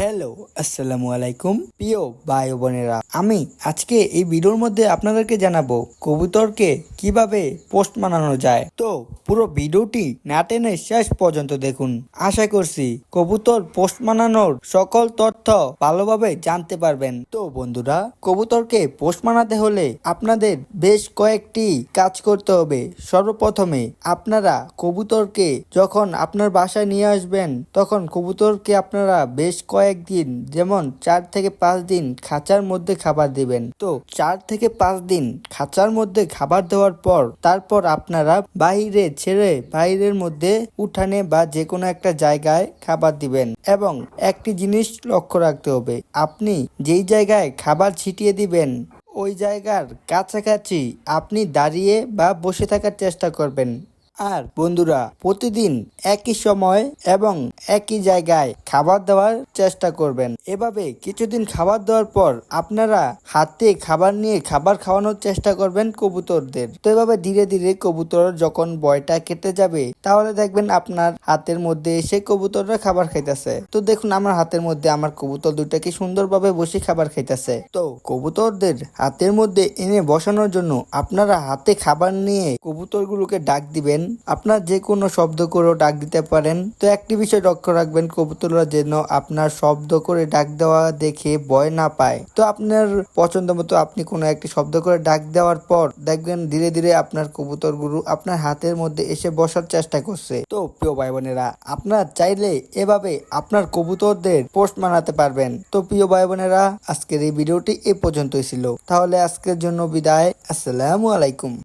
Hello আসসালামু আলাইকুম প্রিয় ভাই বোনেরা। আমি আজকে এই ভিডিওর মধ্যে আপনাদেরকে জানাব কবুতরকে কীভাবে পোস্ট বানানো যায়। তো পুরো ভিডিওটি না টেনে শেষ পর্যন্ত দেখুন। আশা করছি কবুতর পোস্ট বানানোর সকল তথ্য ভালোভাবে জানতে পারবেন। তো বন্ধুরা, কবুতরকে পোস্ট বানাতে হলে আপনাদের বেশ কয়েকটি কাজ করতে হবে। সর্বপ্রথমে আপনারা কবুতরকে যখন আপনার বাসায় নিয়ে আসবেন, তখন কবুতরকে আপনারা বেশ কয়েকদিন, যেমন চার থেকে পাঁচ দিন খাঁচার মধ্যে খাবার দিবেন। তো চার থেকে পাঁচ দিন খাঁচার মধ্যে খাবার দেওয়ার পর, তারপর আপনারা বাইরে ছেড়ে বাইরের মধ্যে উঠানে বা যে কোনো একটা জায়গায় খাবার দিবেন এবং একটি জিনিস লক্ষ্য রাখতে হবে, আপনি যেই জায়গায় খাবার ছিটিয়ে দিবেন, ওই জায়গার কাছাকাছি আপনি দাঁড়িয়ে বা বসে থাকার চেষ্টা করবেন। আর বন্ধুরা, প্রতিদিন একই সময় এবং একই জায়গায় খাবার দেওয়ার চেষ্টা করবেন। এভাবে কিছুদিন খাবার দেওয়ার পর আপনারা হাতে খাবার নিয়ে খাবার খাওয়ানোর চেষ্টা করবেন কবুতরদের। তো এভাবে ধীরে ধীরে কবুতর যখন বয়টা কেটে যাবে, তাহলে দেখবেন আপনার হাতের মধ্যে এসে কবুতররা খাবার খাইতেছে। তো দেখুন, আমার হাতের মধ্যে আমার কবুতর দুইটাকে সুন্দরভাবে বসে খাবার খাইতেছে। তো কবুতরদের হাতের মধ্যে এনে বসানোর জন্য আপনারা হাতে খাবার নিয়ে কবুতরগুলোকে ডাক দিবেন আপনার যে কোনো শব্দ করেও ডাক দিতে পারেন। তো একটি বিষয় লক্ষ্য রাখবেন, কবুতররা যেন আপনার শব্দ করে ডাক দেওয়া দেখে ভয় না পায়। তো আপনার পছন্দ মতো আপনি কোনো একটি শব্দ করে ডাক দেওয়ার পর দেখবেন ধীরে ধীরে আপনার কবুতরগুলো আপনার হাতের মধ্যে এসে বসার চেষ্টা করছে। তো প্রিয় ভাই বোনেরা আপনার চাইলে এভাবে আপনার কবুতরদের পোস্ট বানাতে পারবেন। তো প্রিয় ভাই বোনেরা আজকের এই ভিডিওটি এ পর্যন্তই ছিল। তাহলে আজকের জন্য বিদায়। আসসালামু আলাইকুম।